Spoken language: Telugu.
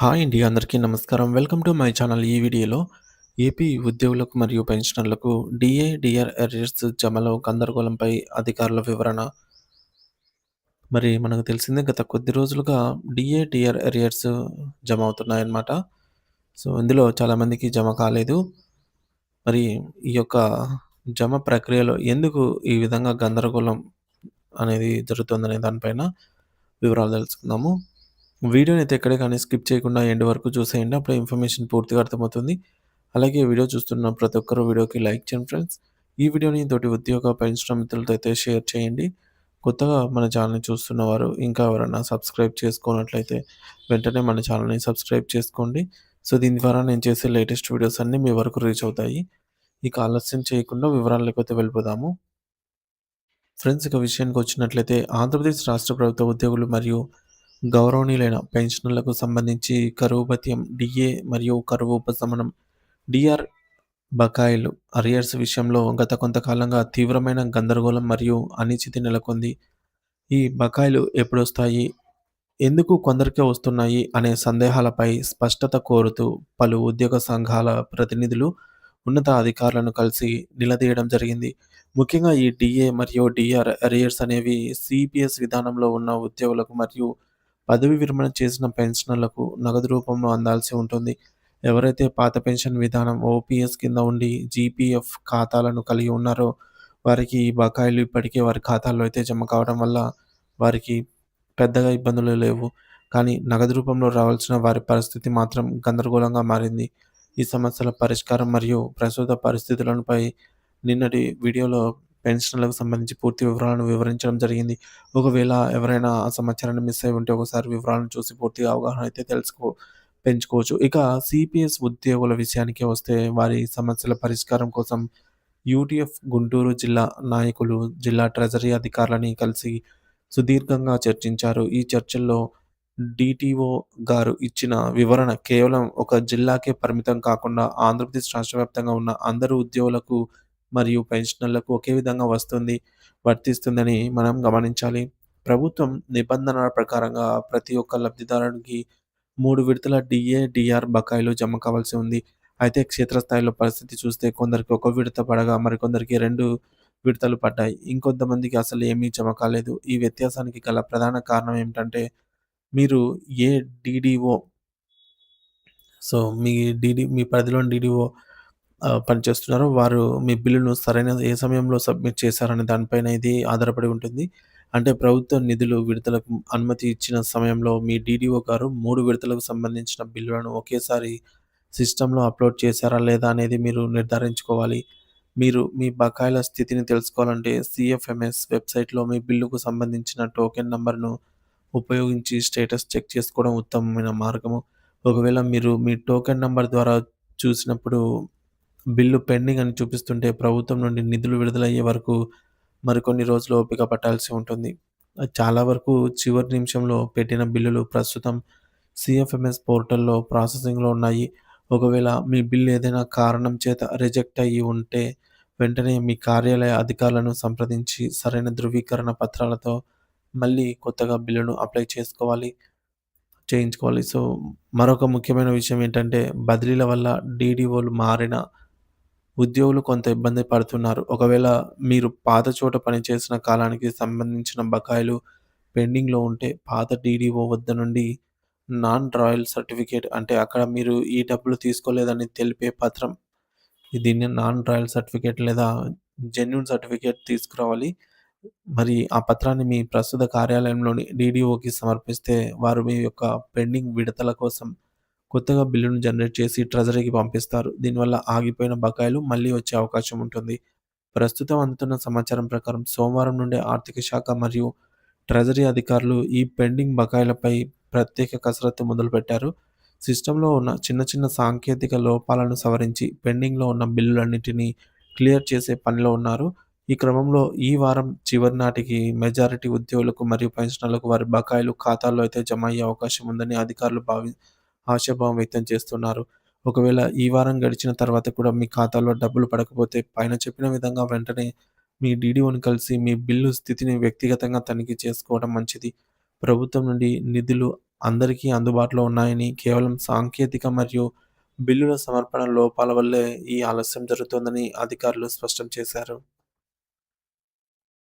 హాయ్ అండి. అందరికీ నమస్కారం. Welcome to my channel. ఈ వీడియోలో ఏపీ ఉద్యోగులకు మరియు పెన్షనర్లకు డిఏ డిఆర్ ఎరియర్స్ జమలో గందరగోళంపై అధికారుల వివరణ. మరి మనకు తెలిసిందే గత కొద్ది రోజులుగా డిఏ డిఆర్ ఎరియర్స్ జమ అవుతున్నాయన్నమాట. సో, ఇందులో చాలామందికి జమ కాలేదు. మరి ఈ యొక్క జమ ప్రక్రియలో ఎందుకు ఈ విధంగా గందరగోళం అనేది జరుగుతుందనే దానిపైన వివరాలు తెలుసుకుందాము. వీడియోని అయితే ఎక్కడే కానీ స్కిప్ చేయకుండా ఎండ్ వరకు చూసేయండి. అప్పుడు ఇన్ఫర్మేషన్ పూర్తిగా అర్థమవుతుంది. అలాగే వీడియో చూస్తున్న ప్రతి ఒక్కరు వీడియోకి లైక్ చేయండి ఫ్రెండ్స్. ఈ వీడియోని తోటి ఉద్యోగ, పెన్షనర్ మిత్రులతో అయితే షేర్ చేయండి. కొత్తగా మన ఛానల్‌ని చూస్తున్నవారు ఇంకా ఎవరైనా సబ్స్క్రైబ్ చేసుకున్నట్లయితే వెంటనే మన ఛానల్‌ని సబ్స్క్రైబ్ చేసుకోండి. సో, దీని ద్వారా నేను చేసే లేటెస్ట్ వీడియోస్ అన్నీ మీ వరకు రీచ్ అవుతాయి. ఇక ఆలస్యం చేయకుండా వివరాలకైతే వెళ్ళిపోదాము. ఫ్రెండ్స్ ఇక విషయానికొచ్చినట్లయితే ఆంధ్రప్రదేశ్ రాష్ట్ర ప్రభుత్వ ఉద్యోగులు మరియు గౌరవనీయులైన పెన్షనర్లకు సంబంధించి కరువు భత్యం, డిఏ మరియు కరువు ఉపశమనం, డిఆర్ బకాయిలు అరియర్స్ విషయంలో గత కొంతకాలంగా తీవ్రమైన గందరగోళం మరియు అనిశ్చితి నెలకొంది. ఈ బకాయిలు ఎప్పుడొస్తాయి? ఎందుకు కొందరికే వస్తున్నాయి? అనే సందేహాలపై స్పష్టత కోరుతూ పలు ఉద్యోగ సంఘాల ప్రతినిధులు ఉన్నత అధికారులను కలిసి నిలదీయడం జరిగింది. ముఖ్యంగా ఈ డిఏ మరియు డిఆర్ అరియర్స్ అనేవి సిపిఎస్ విధానంలో ఉన్న ఉద్యోగులకు మరియు పదవీ విరమణ చేసిన పెన్షనర్లకు నగదు రూపంలో అందాల్సి ఉంటుంది. ఎవరైతే పాత పెన్షన్ విధానం ఓపీఎస్ కింద ఉండి జీపీఎఫ్ ఖాతాలను కలిగి ఉన్నారో వారికి ఈ బకాయిలు ఇప్పటికే వారి ఖాతాల్లో అయితే జమ కావడం వల్ల వారికి పెద్దగా ఇబ్బందులు లేవు. కానీ నగదు రూపంలో రావాల్సిన వారి పరిస్థితి మాత్రం గందరగోళంగా మారింది. ఈ సమస్యల పరిష్కారం మరియు ప్రస్తుత పరిస్థితులపై నిన్నటి వీడియోలో పెన్షన్‌లకు సంబంధించి పూర్తి వివరాలను వివరించడం జరిగింది. ఒకవేళ ఎవరైనా ఆ సమాచారాన్ని మిస్ అయ్యి ఉంటే ఒకసారి వివరాలను చూసి పూర్తిగా అవగాహన అయితే తెలుసుకో పెంచుకోవచ్చు. ఇక సిపిఎస్ ఉద్యోగుల విషయానికి వస్తే వారి సమస్యల పరిష్కారం కోసం యూటీఎఫ్ గుంటూరు జిల్లా నాయకులు జిల్లా ట్రెజరీ అధికారులని కలిసి సుదీర్ఘంగా చర్చించారు. ఈ చర్చల్లో డిటిఓ గారు ఇచ్చిన వివరణ కేవలం ఒక జిల్లాకే పరిమితం కాకుండా ఆంధ్రప్రదేశ్ రాష్ట్ర వ్యాప్తంగా ఉన్న అందరు ఉద్యోగులకు మరియు పెన్షనర్లకు ఒకే విధంగా వస్తుంది, వర్తిస్తుందని మనం గమనించాలి. ప్రభుత్వం నిబంధనల ప్రకారంగా ప్రతి ఒక్క లబ్ధిదారునికి మూడు విడతల డీఏ, డిఆర్ బకాయిలు జమ కావాల్సి ఉంది. అయితే క్షేత్రస్థాయిలో పరిస్థితి చూస్తే కొందరికి ఒక విడత పడగా మరికొందరికి రెండు విడతలు పడ్డాయి. ఇంకొంతమందికి అసలు ఏమీ జమ కాలేదు. ఈ వ్యత్యాసానికి గల ప్రధాన కారణం ఏమిటంటే మీరు ఏ డిడిఓ సో, మీ డిడి మీ పరిధిలోని డిడిఓ పనిచేస్తున్నారో వారు మీ బిల్లును సరైన ఏ సమయంలో సబ్మిట్ చేశారనే దానిపైన ఇది ఆధారపడి ఉంటుంది. అంటే ప్రభుత్వ నిధులు విడుదలకు అనుమతి ఇచ్చిన సమయంలో మీ డీడీఓ గారు మూడు విడతలకు సంబంధించిన బిల్లులను ఒకేసారి సిస్టంలో అప్‌లోడ్ చేశారా లేదా అనేది మీరు నిర్ధారించుకోవాలి. మీరు మీ బకాయిల స్థితిని తెలుసుకోవాలంటే సిఎఫ్ఎంఎస్ వెబ్‌సైట్‌లో మీ బిల్లుకు సంబంధించిన టోకెన్ నంబర్‌ను ఉపయోగించి స్టేటస్ చెక్ చేసుకోవడం ఉత్తమమైన మార్గము. ఒకవేళ మీరు మీ టోకెన్ నంబర్ ద్వారా చూసినప్పుడు బిల్లు పెండింగ్ అని చూపిస్తుంటే ప్రభుత్వం నుండి నిధులు విడుదలయ్యే వరకు మరికొన్ని రోజులు ఓపిక పట్టాల్సి ఉంటుంది. చాలా వరకు చివరి నిమిషంలో పెట్టిన బిల్లులు ప్రస్తుతం సిఎఫ్ఎంఎస్ పోర్టల్‌లో ప్రాసెసింగ్‌లో ఉన్నాయి. ఒకవేళ మీ బిల్లు ఏదైనా కారణం చేత రిజెక్ట్ అయ్యి ఉంటే వెంటనే మీ కార్యాలయ అధికారులను సంప్రదించి సరైన ధృవీకరణ పత్రాలతో మళ్ళీ కొత్తగా బిల్లును అప్లై చేసుకోవాలి. చేయించుకోవాలి. సో, మరొక ముఖ్యమైన విషయం ఏంటంటే బదిలీల వల్ల డీడీఓలు మారిన ఉద్యోగులు కొంత ఇబ్బంది పడుతున్నారు. ఒకవేళ మీరు పాత చోట పనిచేసిన కాలానికి సంబంధించిన బకాయిలు పెండింగ్‌లో ఉంటే పాత డీడీఓ వద్ద నుండి నాన్ రాయల్ సర్టిఫికేట్ అంటే అక్కడ మీరు ఈ డబ్బులు తీసుకోలేదని తెలిపే పత్రం. దీన్ని నాన్ రాయల్ సర్టిఫికేట్ లేదా జెన్యున్ సర్టిఫికేట్ తీసుకురావాలి. మరి ఆ పత్రాన్ని మీ ప్రస్తుత కార్యాలయంలోని డీడీఓకి సమర్పిస్తే వారు మీ యొక్క పెండింగ్ విడతల కోసం కొత్తగా బిల్లును జనరేట్ చేసి ట్రెజరీకి పంపిస్తారు. దీనివల్ల ఆగిపోయిన బకాయిలు మళ్ళీ వచ్చే అవకాశం ఉంటుంది. ప్రస్తుతం అందుతున్న సమాచారం ప్రకారం సోమవారం నుండి ఆర్థిక శాఖ మరియు ట్రెజరీ అధికారులు ఈ పెండింగ్ బకాయిలపై ప్రత్యేక కసరత్తు మొదలుపెట్టారు. సిస్టంలో ఉన్న చిన్న చిన్న సాంకేతిక లోపాలను సవరించి పెండింగ్‌లో ఉన్న బిల్లులన్నింటినీ క్లియర్ చేసే పనిలో ఉన్నారు. ఈ క్రమంలో ఈ వారం చివరి నాటికి మెజారిటీ ఉద్యోగులకు మరియు పెన్షనర్లకు వారి బకాయిలు ఖాతాల్లో అయితే జమ అయ్యే అవకాశం ఉందని అధికారులు భావి ఆశాభావం వ్యక్తం చేస్తున్నారు. ఒకవేళ ఈ వారం గడిచిన తర్వాత కూడా మీ ఖాతాలో డబ్బులు పడకపోతే పైన చెప్పిన విధంగా వెంటనే మీ డీడీఓని కలిసి మీ బిల్లు స్థితిని వ్యక్తిగతంగా తనిఖీ చేసుకోవడం మంచిది. ప్రభుత్వం నుండి నిధులు అందరికీ అందుబాటులో ఉన్నాయని, కేవలం సాంకేతిక మరియు బిల్లుల సమర్పణ లోపాల వల్లే ఈ ఆలస్యం జరుగుతోందని అధికారులు స్పష్టం చేశారు.